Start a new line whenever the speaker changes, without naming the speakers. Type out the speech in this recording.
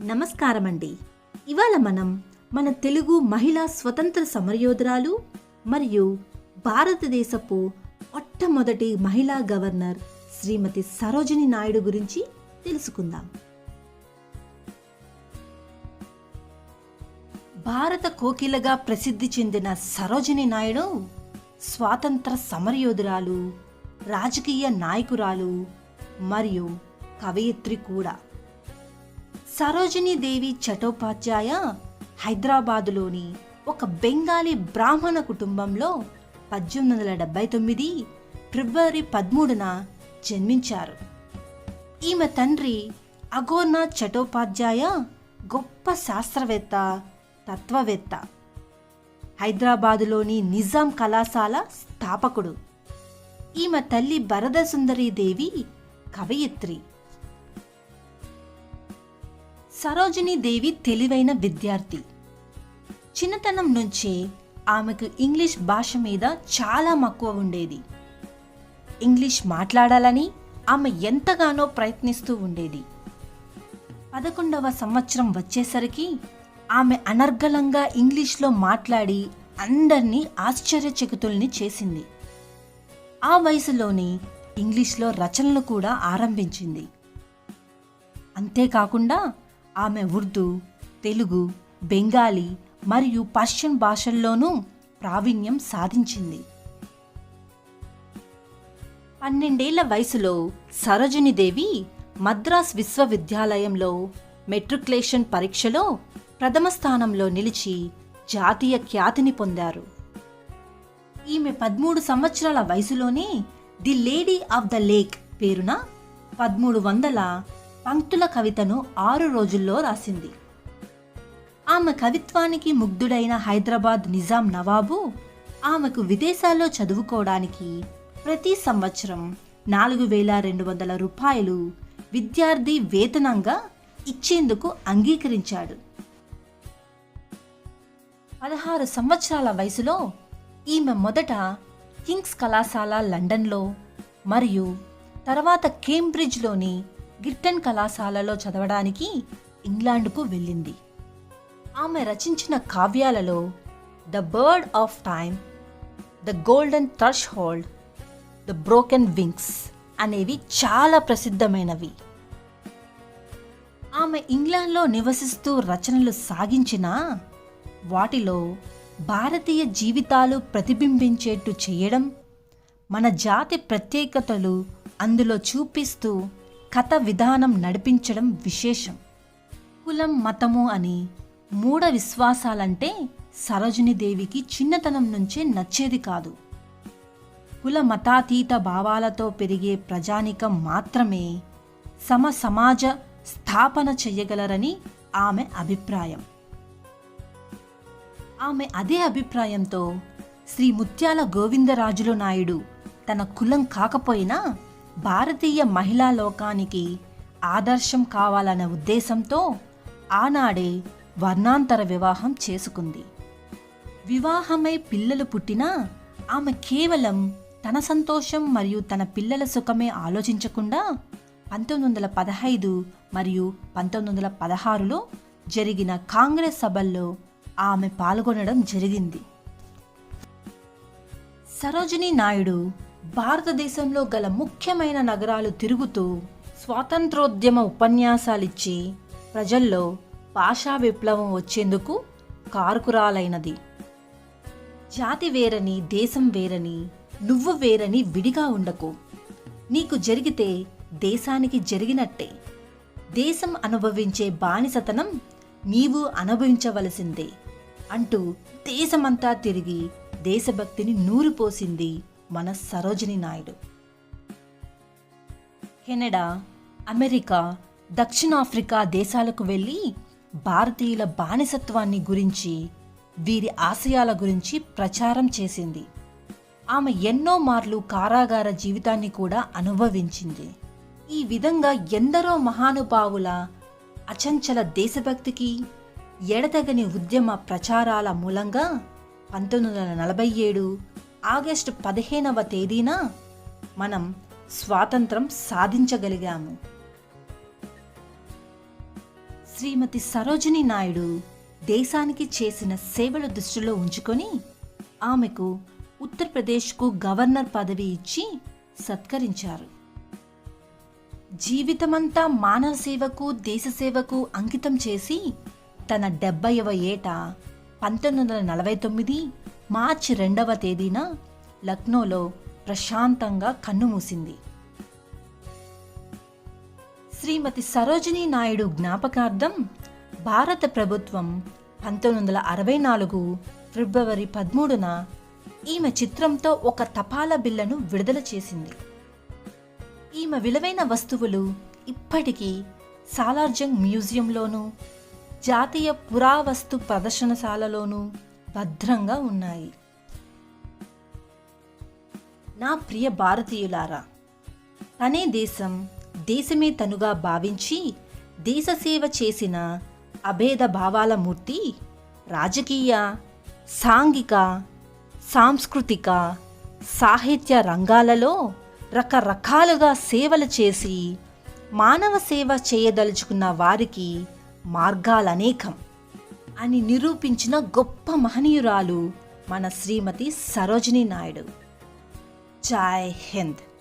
నమస్కారం అండి ఇవాళ మనం మన తెలుగు మహిళా స్వతంత్ర సమరయోధురాలు మరియు భారతదేశపు మొట్టమొదటి మహిళా గవర్నర్ శ్రీమతి సరోజిని నాయుడు గురించి తెలుసుకుందాం. భారత కోకిలగా ప్రసిద్ధి చెందిన సరోజిని నాయుడు స్వాతంత్ర సమరయోధురాలు రాజకీయ నాయకురాలు మరియు కవయిత్రి కూడా. సరోజినీ దేవి చటోపాధ్యాయ హైదరాబాదులోని ఒక బెంగాలీ బ్రాహ్మణ కుటుంబంలో పద్దెనిమిది వందల డెబ్బై తొమ్మిది ఫిబ్రవరి పదమూడున జన్మించారు. ఈమె తండ్రి అఘోర్నాథ్ చటోపాధ్యాయ గొప్ప శాస్త్రవేత్త తత్వవేత్త హైదరాబాదులోని నిజాం కళాశాల స్థాపకుడు. ఈమె తల్లి భరదసుందరీ దేవి కవయిత్రి. సరోజినీ దేవి తెలివైన విద్యార్థి. చిన్నతనం నుంచే ఆమెకు ఇంగ్లీష్ భాష మీద చాలా మక్కువ ఉండేది. ఇంగ్లీష్ మాట్లాడాలని ఆమె ఎంతగానో ప్రయత్నిస్తూ ఉండేది. పదకొండవ సంవత్సరం వచ్చేసరికి ఆమె అనర్గళంగా ఇంగ్లీష్లో మాట్లాడి అందరినీ ఆశ్చర్యచకితుల్ని చేసింది. ఆ వయసులోనే ఇంగ్లీష్లో రచనలు కూడా ఆరంభించింది. అంతేకాకుండా ఆమె ఉర్దూ తెలుగు బెంగాలీ మరియు పర్షియన్ భాషల్లోనూ ప్రావీణ్యం సాధించింది. పన్నెండేళ్ళ వయసులో సరోజినీదేవి మద్రాస్ విశ్వవిద్యాలయంలో మెట్రికులేషన్ పరీక్షలో ప్రథమ స్థానంలో నిలిచి జాతీయ ఖ్యాతిని పొందారు. ఈమె పదమూడు సంవత్సరాల వయసులోనే the lady of the lake పేరున పదమూడు వందల పంక్తుల కవితను ఆరు రోజుల్లో రాసింది. ఆమె కవిత్వానికి ముగ్ధుడైన హైదరాబాద్ నిజాం నవాబు ఆమెకు విదేశాల్లో చదువుకోవడానికి ప్రతి సంవత్సరం నాలుగు వేల రెండు వందల రూపాయలు విద్యార్థి వేతనంగా ఇచ్చేందుకు అంగీకరించాడు. పదహారు సంవత్సరాల వయసులో ఈమె మొదట కింగ్స్ కళాశాల లండన్లో మరియు తర్వాత కేంబ్రిడ్జ్లోని గిర్టన్ కళాశాలలో చదవడానికి ఇంగ్లాండ్కు వెళ్ళింది. ఆమె రచించిన కావ్యాలలో the bird of time the golden thrush hold the broken wings అనేవి చాలా ప్రసిద్ధమైనవి. ఆమె ఇంగ్లాండ్లో నివసిస్తూ రచనలు సాగించిన వాటిలో భారతీయ జీవితాలు ప్రతిబింబించేట్టు చేయడం మన జాతి ప్రత్యేకతలు అందులో చూపిస్తూ కథ విధానం నడిపించడం విశేషం. కులం మతము అని మూఢ విశ్వాసాలంటే సరోజినీదేవికి చిన్నతనం నుంచే నచ్చేది కాదు. కుల మతాతీత భావాలతో పెరిగే ప్రజానికం మాత్రమే సమ సమాజ స్థాపన చెయ్యగలరని ఆమె అభిప్రాయం. ఆమె అదే అభిప్రాయంతో శ్రీ ముత్యాల గోవిందరాజులు నాయుడు తన కులం కాకపోయినా భారతీయ మహిళా లోకానికి ఆదర్శం కావాలనే ఉద్దేశంతో ఆనాడే వర్ణాంతర వివాహం చేసుకుంది. వివాహమై పిల్లలు పుట్టినా ఆమె కేవలం తన సంతోషం మరియు తన పిల్లల సుఖమే ఆలోచించకుండా పంతొమ్మిది వందల పదహైదు మరియు పంతొమ్మిది వందల పదహారులో జరిగిన కాంగ్రెస్ సభల్లో ఆమె పాల్గొనడం జరిగింది. సరోజినీ నాయుడు భారతదేశంలో గల ముఖ్యమైన నగరాలు తిరుగుతూ స్వాతంత్రోద్యమ ఉపన్యాసాలిచ్చి ప్రజల్లో భాషా విప్లవం వచ్చేందుకు కారుకురాలైనది. జాతి వేరని దేశం వేరని నువ్వు వేరని విడిగా ఉండకు. నీకు జరిగితే దేశానికి జరిగినట్టే. దేశం అనుభవించే బానిసతనం నీవు అనుభవించవలసిందే అంటూ దేశమంతా తిరిగి దేశభక్తిని నూరిపోసింది మన సరోజిని నాయుడు. కెనడా అమెరికా దక్షిణాఫ్రికా దేశాలకు వెళ్ళి భారతీయుల బానిసత్వాన్ని గురించి వీరి ఆశయాల గురించి ప్రచారం చేసింది. ఆమె ఎన్నో మార్లు కారాగార జీవితాన్ని కూడా అనుభవించింది. ఈ విధంగా ఎందరో మహానుభావుల అచంచల దేశభక్తికి ఎడతెగని ఉద్యమ ప్రచారాల మూలంగా పంతొమ్మిది వందల నలభై ఏడు ఆగస్టు పదిహేనవ తేదీన మనం స్వాతంత్రం సాధించగలిగాము. శ్రీమతి సరోజిని నాయుడు దేశానికి చేసిన సేవల దృష్టిలో ఉంచుకొని ఆమెకు ఉత్తరప్రదేశ్కు గవర్నర్ పదవి ఇచ్చి సత్కరించారు. జీవితమంతా మానవ సేవకు దేశ సేవకు అంకితం చేసి తన డెబ్బైవ ఏట పంతొమ్మిది వందల నలభై తొమ్మిది మార్చి రెండవ తేదీన లక్నోలో ప్రశాంతంగా కన్నుమూసింది శ్రీమతి సరోజినీ నాయుడు జ్ఞాపకార్థం భారత ప్రభుత్వం పంతొమ్మిది వందల అరవై నాలుగు ఫిబ్రవరి పదమూడున ఈమె చిత్రంతో ఒక తపాలా బిల్లను విడుదల చేసింది. ఈమె విలువైన వస్తువులు ఇప్పటికీ సాలార్జంగ్ మ్యూజియంలోనూ జాతీయ పురావస్తు ప్రదర్శనశాలలోనూ భద్రంగా ఉన్నాయి. నా ప్రియ భారతీయులారా తనే దేశం దేశమే తనుగా భావించి దేశ సేవ చేసిన అభేద భావాల మూర్తి రాజకీయ సాంఘిక సాంస్కృతిక సాహిత్య రంగాలలో రకరకాలుగా సేవలు చేసి మానవ సేవ చేయదలుచుకున్న వారికి మార్గాలనేకం. అని నిరూపించిన గొప్ప మహనీయురాలు మన శ్రీమతి సరోజినీ నాయుడు. జై హింద్.